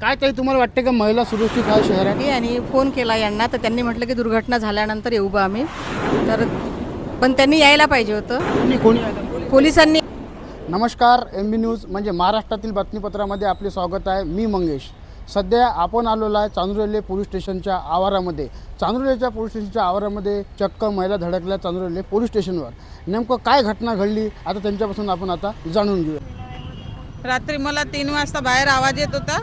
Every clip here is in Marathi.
काय ताई तुम्हाला वाटते का महिला सुरक्षित आहे शहरात? आणि फोन केला यांना तर त्यांनी म्हटलं की दुर्घटना झाल्यानंतर येऊ बा आम्ही. तर पण त्यांनी यायला पाहिजे होतं. कोणी? पोलिसांनी नमस्कार एम बी न्यूज म्हणजे महाराष्ट्रातील बातमीपत्रामध्ये आपले स्वागत आहे. मी मंगेश. सध्या आपण आलेलो आहे चांदुरले पोलीस स्टेशनच्या आवारामध्ये. चांदुरलेच्या पोलीस स्टेशनच्या आवारामध्ये चक्क महिला धडकल्या चांदुरले पोलीस स्टेशनवर. नेमकं काय घटना घडली? आता त्यांच्यापासून आपण आता जाणून घेऊया. रात्री मला तीन वाजता बाहेर आवाज येत होता.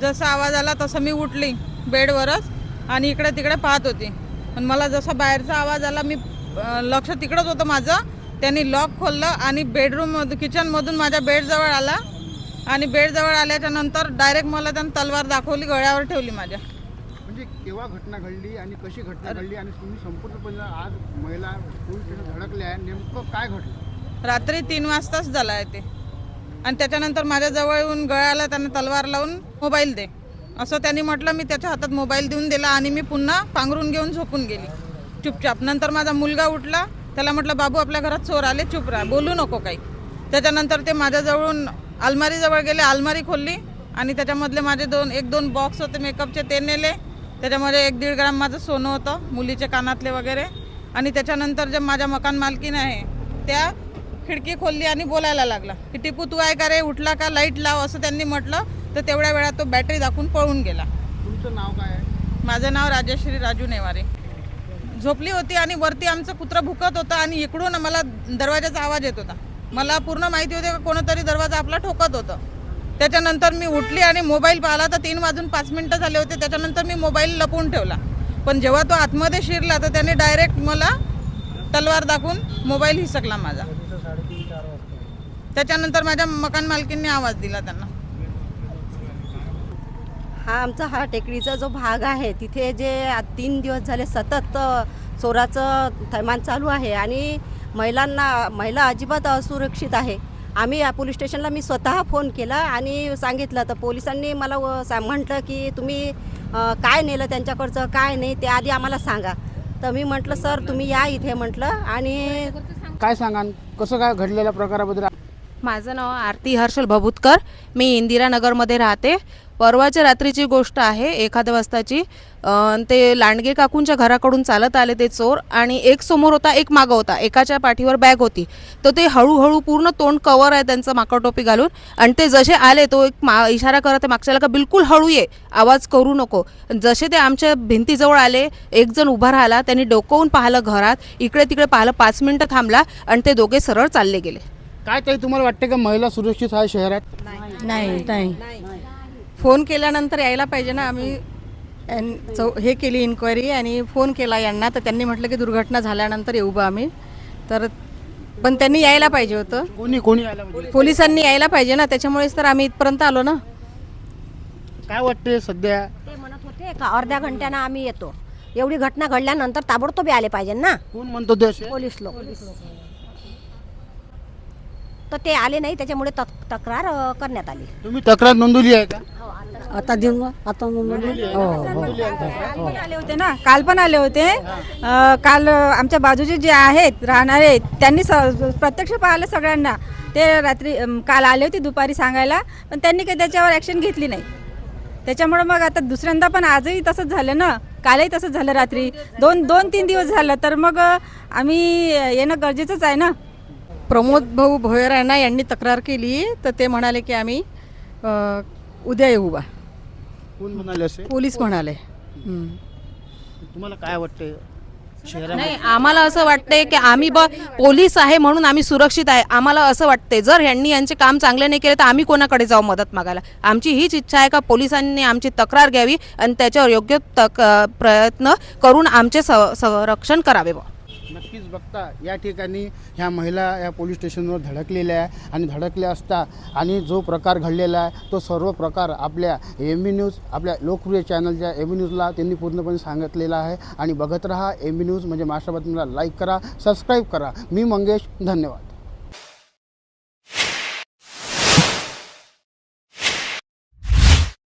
जसा आवाज आला तसं मी उठली बेडवरच आणि इकडे तिकडे पाहत होती. पण मला जसा बाहेरचा आवाज आला मी लक्ष तिकडंच होतं माझं. त्यांनी लॉक खोललं आणि बेडरूममधून किचनमधून माझ्या बेडजवळ आला. आणि बेडजवळ आल्याच्यानंतर डायरेक्ट मला त्यानं तलवार दाखवली गळ्यावर ठेवली माझ्या. म्हणजे केव्हा घटना घडली आणि कशी घटना घडली आणि तुम्ही संपूर्णपणे आज महिला पोलीस धडकल्या नेमकं काय घडलं? रात्री तीन वाजताच झाला आहे ते. आणि त्याच्यानंतर माझ्याजवळ येऊन गळ्याला त्यानं तलवार लावून मोबाईल दे. असं त्यांनी म्हटलं मी त्याच्या हातात मोबाईल देऊन दिला आणि मी पुन्हा पांघरून घेऊन झोपून गेली. चुपचाप. नंतर माझा मुलगा उठला. त्याला म्हटलं बाबू आपल्या घरात चोर आले. चुप राहा. बोलू नको काही. त्याच्यानंतर ते माझ्याजवळून अलमारीजवळ गेले. अलमारी खोलली आणि त्याच्यामधले माझे दोन एक दोन बॉक्स होते मेकअपचे ते नेले. त्याच्यामध्ये एक दीड ग्राम माझं सोनं होतं मुलीचे कानातले वगैरे. आणि त्याच्यानंतर जे माझ्या मकान मालकीन आहे त्या खिडकी खोलली आणि बोलायला लागला की टिपू तू आहे का रे? उठला का? लाइट लाव असं त्यांनी म्हटलं. तर तेवढ्या वेळात तो बॅटरी दाखवून पळून गेला. तुमचं नाव काय आहे? माझं नाव राजश्री राजू नेवारे. झोपली होती आणि वरती आमचं कुत्रं भुकत होतं आणि इकडून मला दरवाजाचा आवाज येत होता. मला पूर्ण माहिती होते का कोणतरी दरवाजा आपला ठोकत होतं. त्याच्यानंतर मी उठली आणि मोबाईल पाहिला तर तीन वाजून पाच मिनटं झाले होते. त्याच्यानंतर मी मोबाईल लपवून ठेवला. पण जेव्हा तो आतमध्ये शिरला तर त्याने डायरेक्ट मला तलवार दाखवून मोबाईल हिसकला माझा. त्याच्यानंतर माझ्या मकान मालकींनी आवाज दिला त्यांना. हा आमचा हा टेकडीचा जो भाग आहे तिथे जे आ- तीन दिवस झाले सतत अ, चोराचं थैमान चालू आहे आणि महिलांना महिला अजिबात असुरक्षित आहे. आम्ही या पोलीस स्टेशनला मी स्वतः फोन केला आणि सांगितलं तर पोलिसांनी मला व- सा म्हटलं की तुम्ही अ, काय नेलं त्यांच्याकडचं काय नाही ते आधी आम्हाला सांगा. तर मी म्हटलं सर तुम्ही या इथे म्हटलं. आणि काय सांगान कसं काय घडलेल्या प्रकाराबद्दल माझं नाव आरती हर्षल भभूतकर. मी इंदिरानगरमध्ये राहते. परवाच्या रात्रीची गोष्ट आहे एखाद्या वाजताची ते लांडगे काकूंच्या घराकडून चालत आले ते चोर आणि एक समोर होता एक मागं होता. एकाच्या पाठीवर बॅग होती. तर ते हळूहळू पूर्ण तोंड कवर आहे त्यांचं माकडटोपी घालून. आणि ते जसे आले तो एक मा इशारा करत आहे मागच्याला का बिलकुल हळू ये. आवाज करू नको. जसे ते आमच्या भिंतीजवळ आले एक जण उभा राहिला. त्यांनी डोकवून पाहिलं घरात. इकडे तिकडे पाहिलं पाच मिनटं थांबला आणि ते दोघे सरळ चालले गेले. काय ताई तुम्हाला वाटते का महिला सुरक्षित आहे शहरात? नाही नाही. फोन केल्यानंतर यायला पाहिजे ना आम्ही चौ हे केली इन्क्वायरी आणि फोन केला यांना तर त्यांनी म्हटलं की दुर्घटना झाल्यानंतर येऊ बा आम्ही. तर पण त्यांनी यायला पाहिजे होतं. कोणी कोणी आलं म्हणजे पोलिसांनी यायला पाहिजे ना त्याच्यामुळेच तर आम्ही इथपर्यंत आलो ना. काय वाटते सध्या? ते म्हणत होते का अर्ध्या घंट्यानं आम्ही येतो. एवढी घटना घडल्यानंतर ताबडतोब आले पाहिजे ना. कोण म्हणतो ते असे? पोलीस लोक. तर ते आले नाही त्याच्यामुळे तक तक्रार अ, करण्यात आली. तुम्ही तक्रार नोंदवली आहे का? आता देऊन आता नोंदवली आहे. का? पण आले होते ना काल पण आले होते. अ, काल अ, आमच्या बाजूचे जे आहेत राहणारे त्यांनी स प्रत्यक्ष पाहिलं सगळ्यांना. ते रात्री काल आले होते दुपारी सांगायला पण त्यांनी काही त्याच्यावर ॲक्शन घेतली नाही. त्याच्यामुळे मग आता दुसऱ्यांदा पण आजही तसंच झालं ना? कालही तसंच झालं रात्री. दोन दोन तीन दिवस झालं तर मग अ, आम्ही येणं गरजेचंच आहे ना? प्रमोद भाऊ भोयराणा यांनी तक्रार केली तर ते म्हणाले की आम्ही अ, उद्या येऊ बा. कोण म्हणाले असे? पोलीस म्हणाले. हं. तुम्हाला काय वाटते शहरामध्ये नाही आम्हाला असं वाटतंय की आम्ही ब पोलीस आहे म्हणून आम्ही सुरक्षित आहे. आम्हाला असं वाटते जर यांनी यांचे काम चांगले नाही केले तर आम्ही कोणाकडे जाऊ मदत मागायला? आमची हीच इच्छा आहे का पोलिसांनी आमची तक्रार घ्यावी आणि त्याच्यावर योग्य तक प्रयत्न करून आमचे स- संरक्षण करावे बुवा. नक्कीच बघता या ठिकाणी ह्या महिला या पोलीस स्टेशनवर धडकलेल्या आहे आणि धडकल्या असता आणि जो प्रकार घडलेला आहे तो सर्व प्रकार आपल्या एम बी न्यूज आपल्या लोकप्रिय चॅनलच्या एम बी न्यूजला त्यांनी पूर्णपणे सांगितलेला आहे. आणि बघत राहा एम बी न्यूज म्हणजे महाराष्ट्र बातमीला लाईक करा सबस्क्राईब करा. मी मंगेश धन्यवाद.